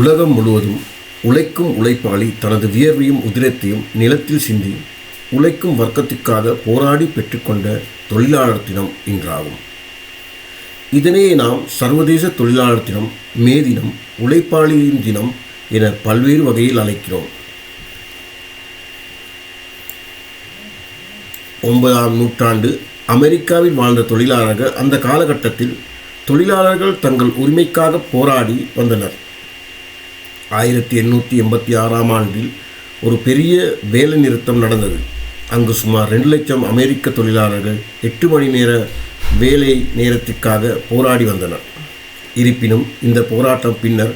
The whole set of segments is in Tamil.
உலகம் முழுவதும் உழைக்கும் உழைப்பாளி தனது வியர்வையும் உதிரத்தையும் நிலத்தில் சிந்தி உழைக்கும் வர்க்கத்திற்காக போராடி பெற்றுக்கொண்ட தொழிலாளர் தினம் இன்றாகும். இதனையே நாம் சர்வதேச தொழிலாளர் தினம் மே தினம் உழைப்பாளியின் தினம் என பல்வேறு வகையில் அழைக்கிறோம். ஒன்பதாம் நூற்றாண்டு அமெரிக்காவில் வாழ்ந்த தொழிலாளர்கள் அந்த காலகட்டத்தில் தொழிலாளர்கள் தங்கள் உரிமைக்காக போராடி வந்தனர். ஆயிரத்தி எண்ணூற்றி எண்பத்தி ஆறாம் ஆண்டில் ஒரு பெரிய வேலை நிறுத்தம் நடந்தது. அங்கு சுமார் ரெண்டு லட்சம் அமெரிக்க தொழிலாளர்கள் எட்டு மணி நேர வேலை நேரத்திற்காக போராடி வந்தனர். இருப்பினும் இந்த போராட்டம் பின்னர்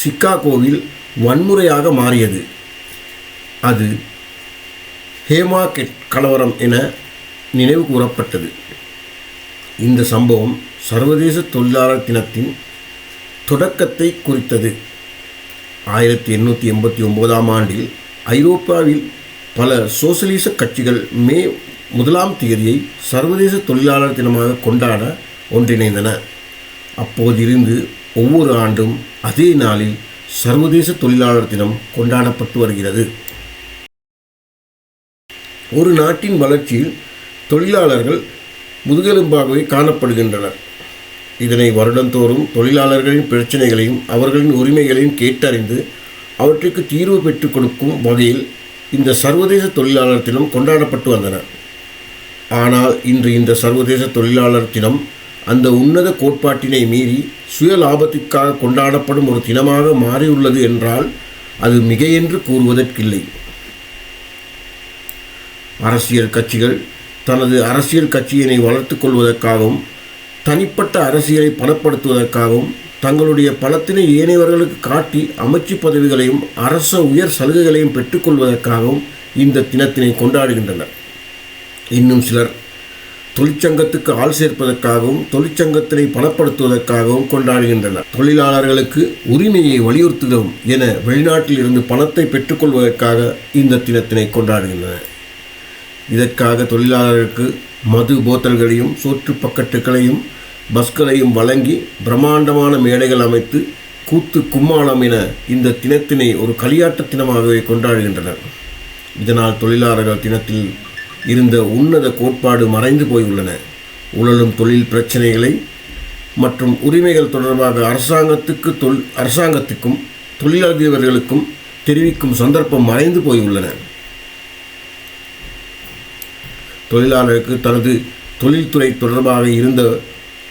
சிக்காகோவில் வன்முறையாக மாறியது. அது ஹேமாகெட் கலவரம் என நினைவு கூறப்பட்டது. இந்த சம்பவம் சர்வதேச தொழிலாளர் தினத்தின் தொடக்கத்தை குறித்தது. ஆயிரத்தி எண்ணூற்றி எண்பத்தி ஒம்போதாம் ஆண்டில் ஐரோப்பாவில் பல சோசலிச கட்சிகள் மே முதலாம் தேதியை சர்வதேச தொழிலாளர் தினமாக கொண்டாட ஒன்றிணைந்தன. அப்போதிருந்து ஒவ்வொரு ஆண்டும் அதே நாளில் சர்வதேச தொழிலாளர் தினம் கொண்டாடப்பட்டு வருகிறது. ஒரு நாட்டின் வளர்ச்சியில் தொழிலாளர்கள் முதுகெலும்பாகவே காணப்படுகின்றனர். இதனை வருடந்தோறும் தொழிலாளர்களின் பிரச்சனைகளையும் அவர்களின் உரிமைகளையும் கேட்டறிந்து அவற்றுக்கு தீர்வு பெற்றுக் கொடுக்கும் வகையில் இந்த சர்வதேச தொழிலாளர் தினம் கொண்டாடப்பட்டு வந்தன. ஆனால் இன்று இந்த சர்வதேச தொழிலாளர் தினம் அந்த உன்னத கோட்பாட்டினை மீறி சுய லாபத்திற்காக கொண்டாடப்படும் ஒரு தினமாக மாறியுள்ளது என்றால் அது மிகையென்று கூறுவதற்கில்லை. அரசியல் கட்சிகள் தனது அரசியல் கட்சியினை வளர்த்து கொள்வதற்காகவும் தனிப்பட்ட அரசியலை பலப்படுத்துவதற்காகவும் தங்களுடைய பலத்தினை ஏனையவர்களுக்கு காட்டி அமைச்சு பதவிகளையும் அரச உயர் சலுகைகளையும் பெற்றுக்கொள்வதற்காகவும் இந்த தினத்தினை கொண்டாடுகின்றனர். இன்னும் சிலர் தொழிற்சங்கத்துக்கு ஆள் சேர்ப்பதற்காகவும் தொழிற்சங்கத்தினை பலப்படுத்துவதற்காகவும் கொண்டாடுகின்றனர். தொழிலாளர்களுக்கு உரிமையை வலியுறுத்துகிறோம் என வெளிநாட்டில் இருந்து பணத்தை பெற்றுக்கொள்வதற்காக இந்த தினத்தினை கொண்டாடுகின்றனர். இதற்காக தொழிலாளர்களுக்கு மது போத்தல்களையும் சோற்று பக்கட்டுகளையும் பஸ்களையும் வழங்கி பிரம்மாண்டமான மேடைகள் அமைத்து கூத்து கும்மாளம் என இந்த தினத்தினை ஒரு களியாட்ட தினமாகவே கொண்டாடுகின்றனர். இதனால் தொழிலாளர்கள் தினத்தில் இருந்த உன்னத கோட்பாடு மறைந்து போயுள்ளன. உழலும் தொழில் பிரச்சனைகளை மற்றும் உரிமைகள் தொடர்பாக அரசாங்கத்துக்கு தொல் அரசாங்கத்துக்கும் தொழிலதிபர்களுக்கும் தெரிவிக்கும் சந்தர்ப்பம் மறைந்து போயுள்ளன. தொழிலாளருக்கு தனது தொழில்துறை தொடர்பாக இருந்த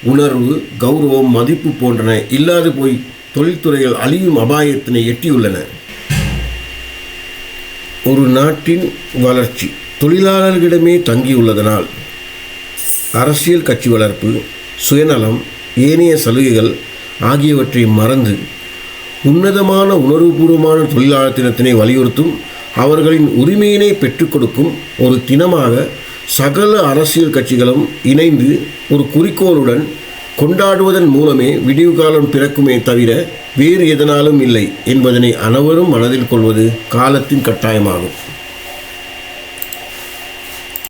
உணர்வு கௌரவம் மதிப்பு போன்றன இல்லாது போய் தொழில்துறைகள் அழியும் அபாயத்தினை எட்டியுள்ளன. ஒரு நாட்டின் வளர்ச்சி. தொழிலாளர்களிடமே தங்கியுள்ளதனால் அரசியல் கட்சி வளர்ப்பு சுயநலம் ஏனைய சலுகைகள் ஆகியவற்றை மறந்து உன்னதமான உணர்வுபூர்வமான தொழிலாளர் தினத்தினை வலியுறுத்தும் அவர்களின் உரிமையினை பெற்றுக் கொடுக்கும் ஒரு தினமாக சகல அரசியல் கட்சிகளும் இணைந்து ஒரு குறிக்கோளுடன் கொண்டாடுவதன் மூலமே விடிவு காலம் பிறக்குமே தவிர வேறு எதனாலும் இல்லை என்பதனை அனைவரும் மனதில் கொள்வது காலத்தின் கட்டாயமாகும்.